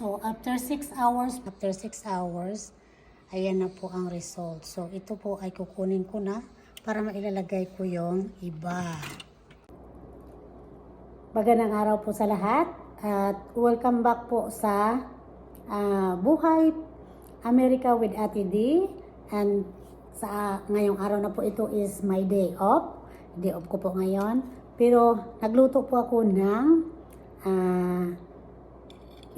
So, after 6 hours, after 6 hours, ayan na po ang result. So, ito po ay kukunin ko na para mailalagay ko yung iba. Magandang araw po sa lahat at welcome back po sa ah, Buhay America with Ate D and sa ngayong araw na po ito is my day off. Day off ko po ngayon. Pero nagluto po ako ng ah,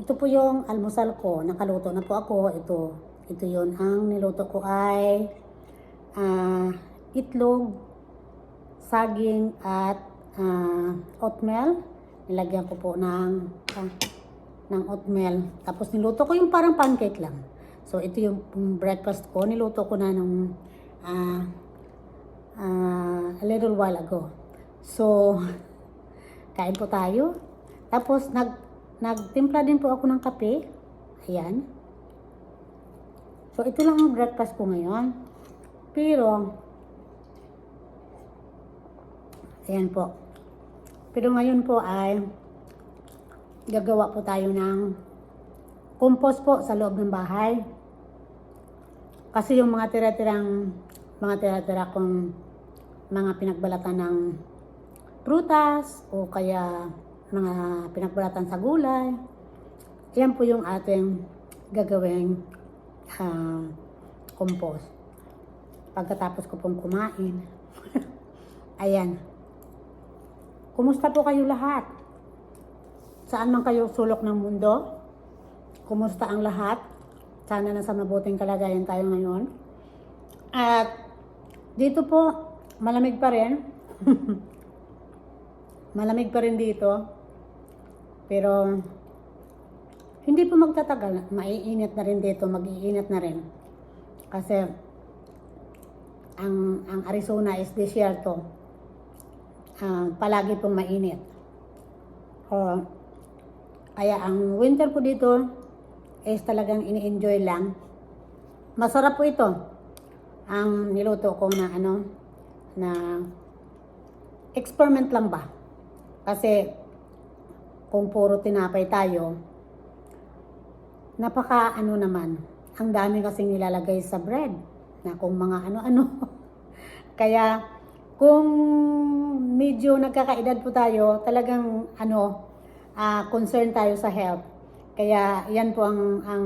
ito po yung almusal ko. Nakaluto na po ako. Ito, ito yun. Ang niluto ko ay ah, itlog, saging at ah, oatmeal. Nilagyan ko po ng ah, ng oatmeal. Tapos niluto ko yung parang pancake lang. So ito yung breakfast ko. Niluto ko na nung ah, ah, a little while ago. So kain po tayo. Tapos nag nagtimpla din po ako ng kape. Ayan. So ito lang ang breakfast ko ngayon. Pero ayan po. Pero ngayon po ay gagawa po tayo ng compost po sa loob ng bahay. Kasi yung mga tira-tirang mga tira-tira kong mga pinagbalatan ng prutas o kaya mga pinagbalatan sa gulay. Yan po yung ating gagawing ah, compost. Pagkatapos ko pong kumain. Ayan. Kumusta po kayo lahat? Saan man kayo sulok ng mundo? Kumusta ang lahat? Sana nasa mabuting kalagayan tayo ngayon. At dito po, malamig pa rin. malamig pa rin dito. Pero hindi po magtatagal. Maiinit na rin dito, mag-iinit na rin. Kasi ang ang Arizona is desierto. Ah, palagi pong mainit. Oh, kaya ang winter po dito is talagang ini-enjoy lang. Masarap po ito. Ang niluto ko na ano na experiment lang ba? Kasi kung puro tinapay tayo, napaka ano naman, ang dami kasing nilalagay sa bread na kung mga ano-ano. Kaya kung medyo nagkakaedad po tayo, talagang ano, ah concern tayo sa health. Kaya yan po ang, ang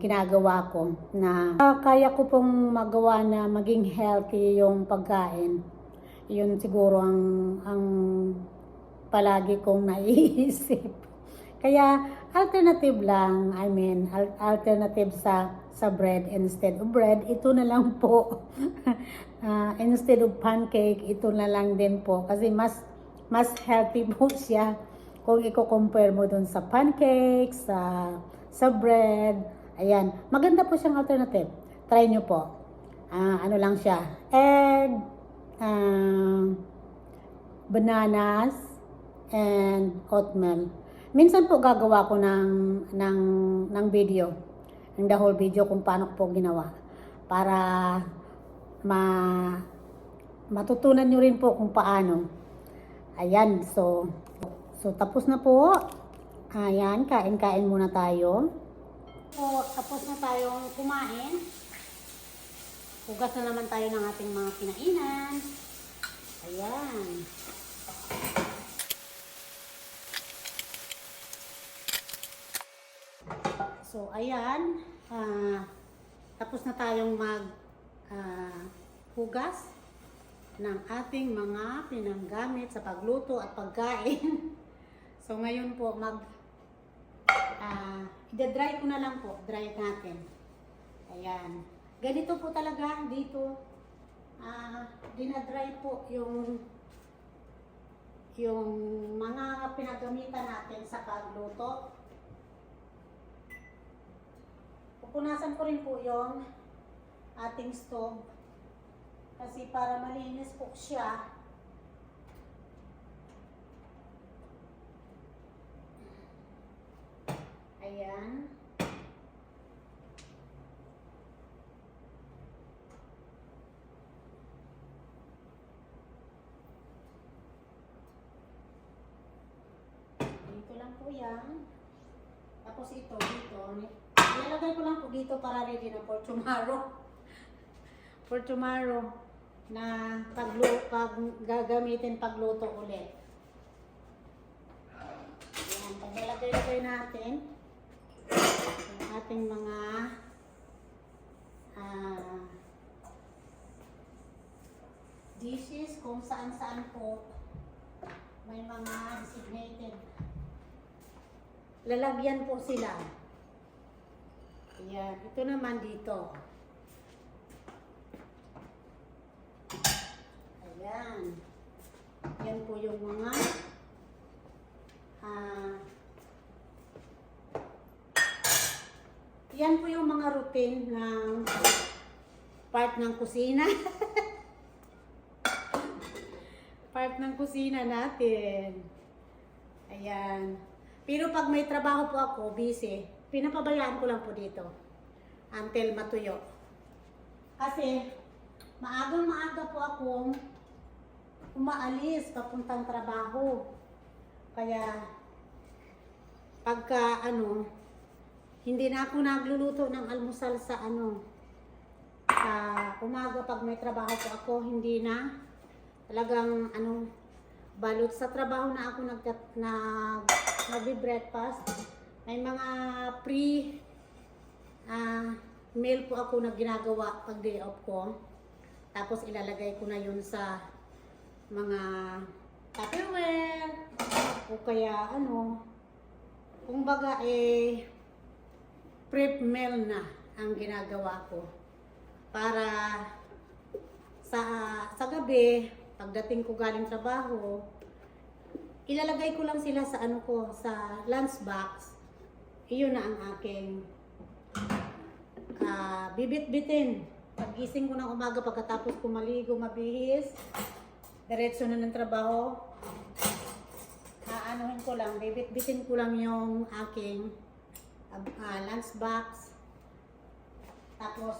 ginagawa ko na ah, kaya ko pong magawa na maging healthy yung pagkain. Yun siguro ang, ang palagi kong naiisip. Kaya alternative lang, I mean, al- alternative sa sa bread instead of bread, ito na lang po. Ah, instead of pancake, ito na lang din po kasi mas mas healthy po siya kung i-compare mo dun sa pancake, sa sa bread. Ayan, maganda po siyang alternative. Try nyo po. Ah, ano lang siya, egg, ah, bananas, and oatmeal. Minsan po gagawa ko ng, ng, ng video, ng the whole video kung paano po ginawa. Para ma, matutunan nyo rin po kung paano. Ayan, so, so tapos na po. Ayan, kain-kain muna tayo. So, tapos na tayong kumain. Hugas na naman tayo ng ating mga kinainan. Ayan. So, ayan. ah, tapos na tayong mag ah, hugas ng ating mga pinanggamit sa pagluto at pagkain. so, ngayon po, mag ah, i-dry ko na lang po. Dry natin. Ayan. Ganito po talaga dito. Ah, dinadry po yung yung mga pinagamitan natin sa pagluto. Pupunasan ko rin po yung ating stove kasi para malinis po siya. Ayan. Dito lang po yan. Tapos ito, dito. Ilalagay ko lang po dito para ready na for tomorrow. For tomorrow na paglu pag gagamitin pagluto ulit. Yan, paglalagay-lagay natin yung ating mga ah, dishes kung saan-saan po may mga designated. Lalagyan po sila. Ayan. Ito naman dito. Ayan. Yan po yung mga ah yan po yung mga routine ng part ng kusina. part ng kusina natin. Ayan. Pero pag may trabaho po ako, busy, pinapabayaan ko lang po dito. Until matuyo. Kasi, maagang maaga po akong umaalis papuntang trabaho. Kaya, pagka ano, hindi na ako nagluluto ng almusal sa ano, sa umaga pag may trabaho po ako, hindi na talagang ano, balot sa trabaho na ako nag, nag, nagbe-breakfast. May mga pre ah meal po ako na ginagawa pag day off ko. Tapos ilalagay ko na yun sa mga Tupperware o kaya ano, kung baga eh prep meal na ang ginagawa ko para sa sa gabi pagdating ko galing trabaho ilalagay ko lang sila sa ano ko sa lunch box iyon na ang aking ah, bibit-bitin pagising ko ng umaga pagkatapos ko maligo mabihis diretso na ng trabaho aanuhin ko lang bibit-bitin ko lang yung aking uh, lunch box. Tapos,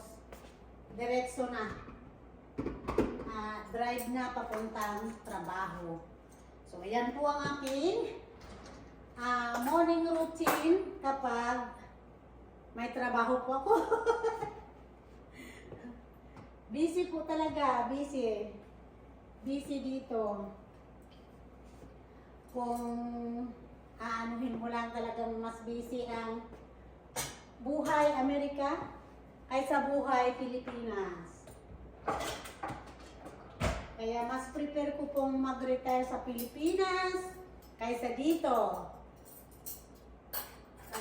diretso na. Ah, drive na papuntang trabaho. So, ayan po ang aking ah, morning routine kapag may trabaho po ako. busy po talaga, busy. Busy dito. Kung aanuhin mo lang talagang mas busy ang buhay Amerika kaysa buhay Pilipinas. Kaya mas prepare ko pong mag-retire sa Pilipinas kaysa dito.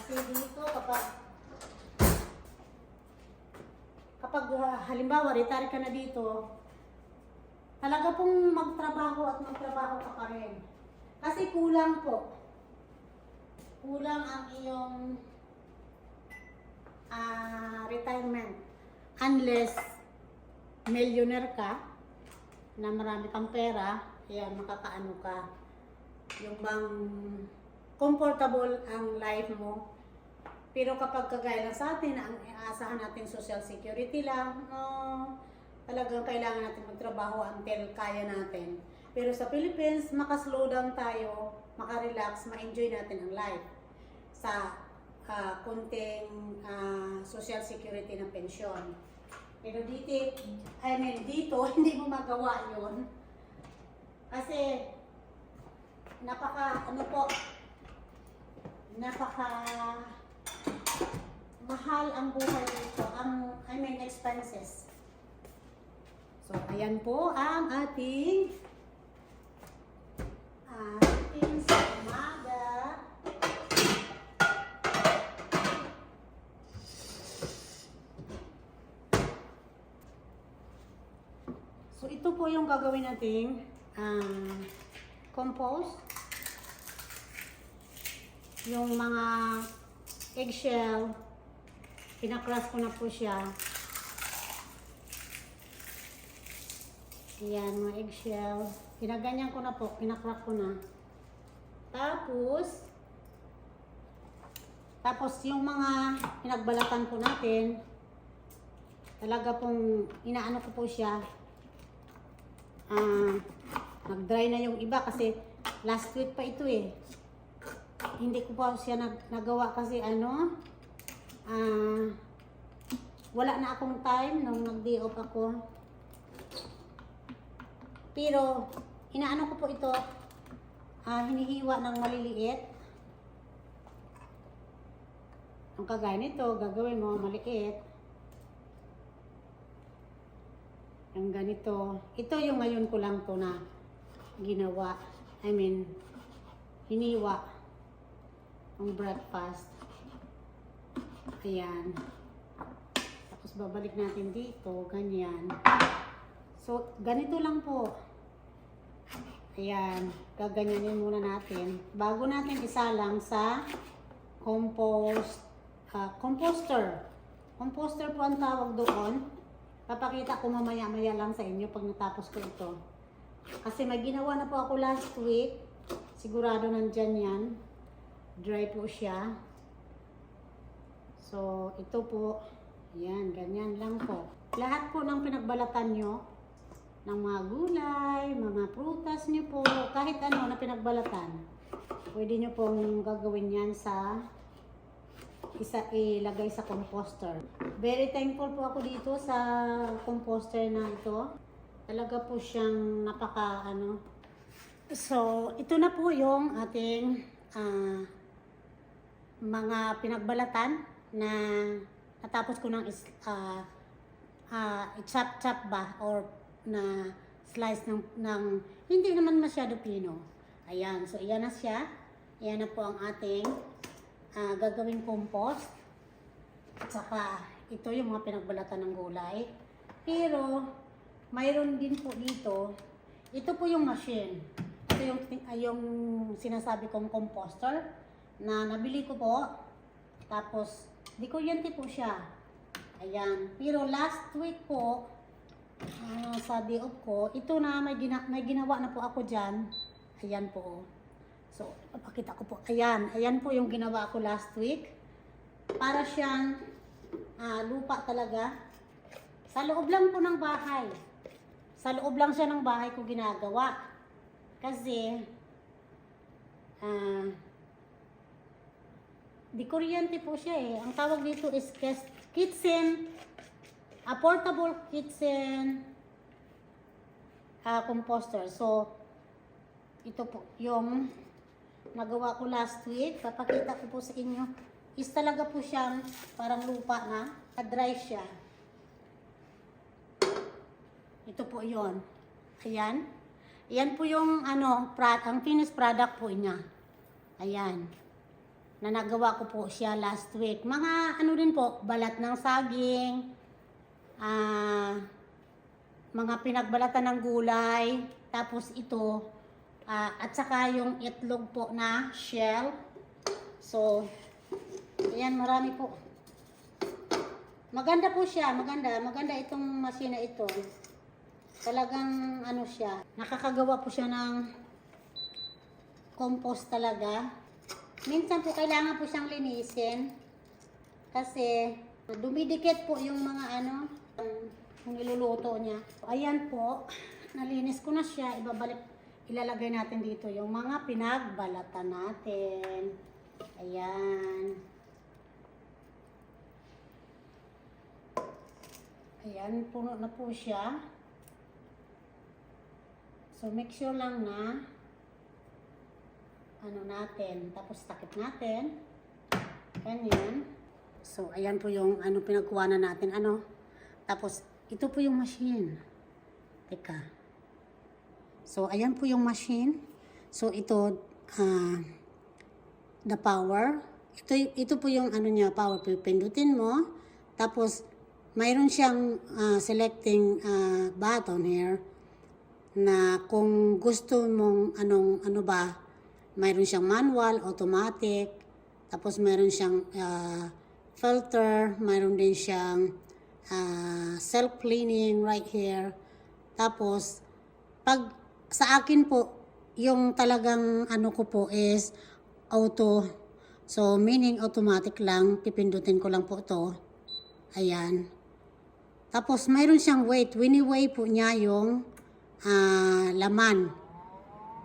Kasi dito kapag kapag ah, halimbawa retire ka na dito, talaga pong magtrabaho at magtrabaho ka pa rin. Kasi kulang po. Kulang ang iyong ah, retirement. Unless millionaire ka, na marami kang pera, kaya makakaano ka. Yung bang comfortable ang life mo. Pero kapag kagaya lang sa atin, ang aasahan natin social security lang, no, talagang kailangan natin magtrabaho until kaya natin. Pero sa Philippines, makaslow down tayo, makarelax, ma-enjoy natin ang life sa ah, kunting ah, social security ng pensyon. Pero dito, I mean, dito, hindi mo magawa yun. Kasi, napaka, ano po, napaka, mahal ang buhay dito. Ang, I mean, expenses. So, ayan po ang ating ating sa. So, ito po yung gagawin nating um, compost. Yung mga eggshell, pinakras ko na po siya. Ayan, mga eggshell. Pinaganyan ko na po, pinakrak ko na. Tapos, tapos yung mga pinagbalatan po natin, talaga pong inaano ko po siya. Ah, nag-dry na yung iba kasi last week pa ito eh. hindi ko pa siya nag, nagawa kasi ano, ah, wala na akong time nung nag-day off ako. Pero, inaano ko po ito, ah, hinihiwa ng maliliit. Ang kagaya nito, gagawin mo maliit. Yung ganito. Ito yung ngayon ko lang to na ginawa. I mean, hiniwa. Ang breakfast. Ayan. Tapos babalik natin dito. Ganyan. So, ganito lang po. Ayan. Gaganyanin muna natin. Bago natin isalang sa compost, ah, composter. Composter po ang tawag doon. Papakita ko mamaya-maya lang sa inyo pag natapos ko ito. Kasi may ginawa na po ako last week. Sigurado nandyan yan. Dry po siya. So, ito po. Yan, ganyan lang po. Lahat po ng pinagbalatan nyo, ng mga gulay, mga prutas nyo po, kahit ano na pinagbalatan, pwede nyo pong gagawin yan sa isa ilagay sa composter. Very thankful po ako dito sa composter na ito. Talaga po siyang napaka ano. So, ito na po yung ating ah, mga pinagbalatan na natapos ko ng is, ah, ah, chop-chop ba or na slice ng, ng hindi naman masyado pino. Ayan, so iyan na siya. Iyan na po ang ating ah, gagawing compost. At saka, ito yung mga pinagbalatan ng gulay. Pero, mayroon din po dito, ito po yung machine. Ito yung, yung sinasabi kong composter na nabili ko po. Tapos, di kuryente po siya. Ayan. Pero last week po, ah, sa day ko, ito na may, gina, may ginawa na po ako dyan. Ayan po. So, papakita ko po. Ayan. Ayan po yung ginawa ko last week. Para siyang ah, lupa talaga. Sa loob lang po ng bahay. Sa loob lang siya ng bahay ko ginagawa. Kasi, ah, di kuryente po siya eh. Ang tawag dito is kitchen, a portable kitchen ah, composter. So, ito po yung nagawa ko last week. Papakita ko po sa inyo. Is talaga po siyang parang lupa na. Na-dry siya. Ito po yon. Ayan. Ayan po yung ano, pra- ang finished product po niya. Ayan. Na nagawa ko po siya last week. Mga ano din po, balat ng saging, ah, mga pinagbalatan ng gulay, tapos ito, ah, at saka yung itlog po na shell. So, ayan, marami po. Maganda po siya, maganda. Maganda itong machine na ito. Talagang ano siya, nakakagawa po siya ng compost talaga. Minsan po kailangan po siyang linisin kasi dumidikit po yung mga ano, yung niluluto niya. Ayan po, nalinis ko na siya. Ibabalik, ilalagay natin dito yung mga pinagbalatan natin. Ayan. Ayan, puno na po siya. So, make sure lang na ano natin. Tapos, takip natin. Ganyan. So, ayan po yung ano pinagkuha na natin. Ano? Tapos, ito po yung machine. Teka. So, ayan po yung machine. So, ito, ah, the power. Ito, ito po yung ano niya, power. Pipindutin mo. Tapos, mayroon siyang ah, selecting ah, button here na kung gusto mong anong ano ba, mayroon siyang manual, automatic, tapos mayroon siyang ah, filter, mayroon din siyang ah, self-cleaning right here. Tapos, pag sa akin po, yung talagang ano ko po is auto. So, meaning automatic lang, pipindutin ko lang po to. Ayan. Tapos, mayroon siyang weight. Wini-weigh po niya yung ah, laman.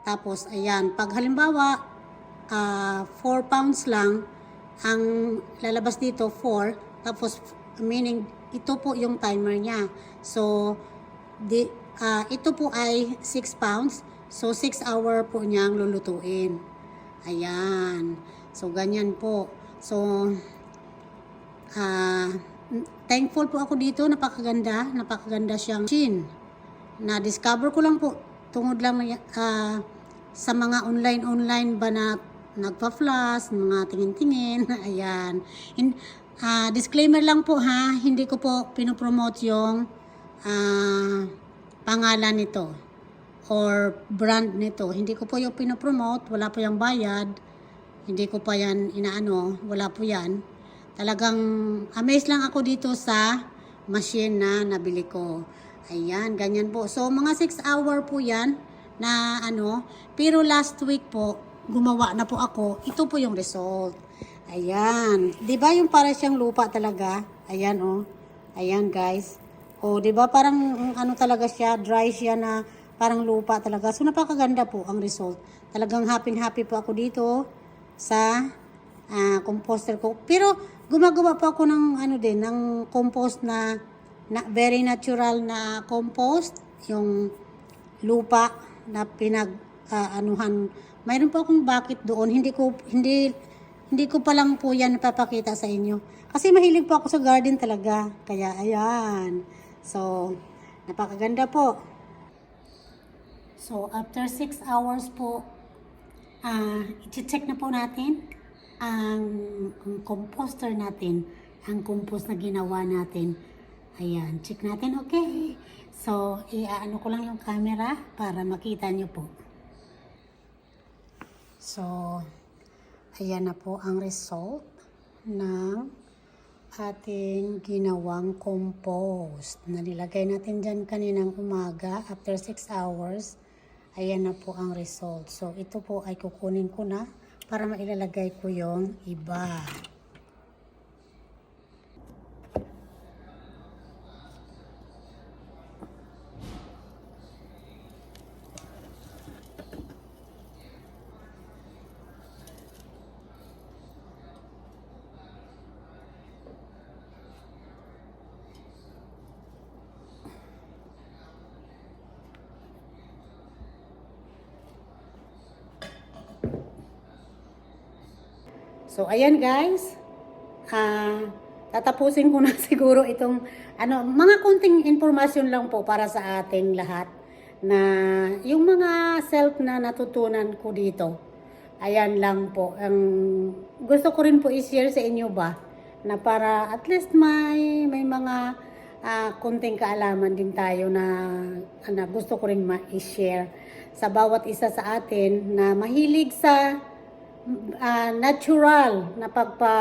Tapos, ayan. Pag halimbawa, ah, 4 pounds lang ang lalabas dito 4 tapos meaning ito po yung timer niya. So di, ah, ito po ay 6 pounds so 6 hour po niyang lulutuin. Ayan so ganyan po. So ah thankful po ako dito napakaganda napakaganda siyang chin. Na discover ko lang po tungod lang ah, sa mga online online ba na nagpa-flash, mga tingin-tingin, ayan. In, ah, disclaimer lang po ha, hindi ko po pinopromote yung ah, pangalan nito or brand nito. Hindi ko po yung pinopromote, wala po yung bayad, hindi ko pa yan inaano, wala po yan. Talagang amazed lang ako dito sa machine na nabili ko. Ayan, ganyan po. So, mga 6 hour po yan na ano. Pero last week po, gumawa na po ako. Ito po yung result. Ayan. ba yung para siyang lupa talaga? Ayan, oh. Ayan, guys. Oh, ba parang mm, ano talaga siya, dry siya na parang lupa talaga. So, napakaganda po ang result. Talagang happy-happy po ako dito sa ah, composter ko. Pero gumagawa pa ako ng ano din, ng compost na, na very natural na compost, yung lupa na pinag ah, anuhan. Mayroon po akong bucket doon. Hindi ko hindi hindi ko pa lang po yan napapakita sa inyo. Kasi mahilig po ako sa garden talaga. Kaya ayan. So, napakaganda po. So, after 6 hours po, ah i-check na po natin ang, ang composter natin, ang compost na ginawa natin. Ayan, check natin, okay? So, iaano ko lang yung camera para makita nyo po. So, ayan na po ang result ng ating ginawang compost na nilagay natin dyan kaninang umaga after 6 hours. Ayan na po ang result. So, ito po ay kukunin ko na para mailalagay ko yung iba. So, ayan guys. Ah, tatapusin ko na siguro itong ano, mga konting informasyon lang po para sa ating lahat na yung mga self na natutunan ko dito. Ayan lang po. Ang gusto ko rin po i-share sa inyo ba na para at least may may mga ah, konting kaalaman din tayo na, na gusto ko rin ma-share sa bawat isa sa atin na mahilig sa ah, natural na pagpa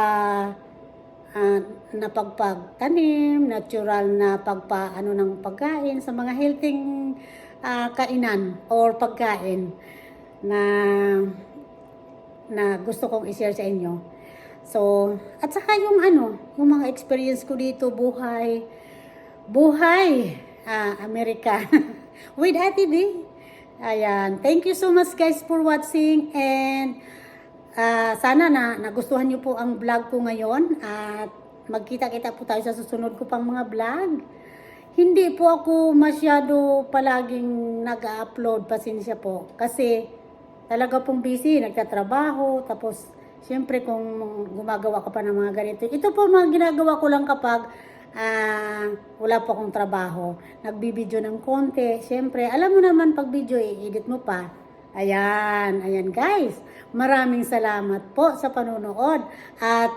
ah, na pagpagtanim, natural na pagpa ano ng pagkain sa mga healthy ah, kainan or pagkain na na gusto kong i-share sa inyo. So, at saka yung ano, yung mga experience ko dito, buhay, buhay, ah, Amerika, with Ate D. Ayan, thank you so much guys for watching and Ah, sana na nagustuhan niyo po ang vlog ko ngayon at magkita-kita po tayo sa susunod ko pang mga vlog. Hindi po ako masyado palaging nag-upload, pasensya po. Kasi talaga pong busy, nagtatrabaho, tapos siyempre kung gumagawa ka pa ng mga ganito. Ito po mga ginagawa ko lang kapag ah, wala po akong trabaho. Nagbibideo ng konti. Siyempre, alam mo naman pag video, i-edit mo pa. Ayan, ayan guys. Maraming salamat po sa panonood at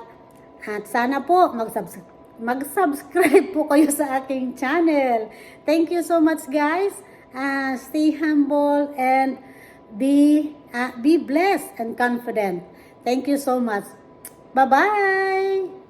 at sana po mag-subscribe mag-subscribe po kayo sa aking channel. Thank you so much guys. Uh, stay humble and be uh, be blessed and confident. Thank you so much. Bye-bye.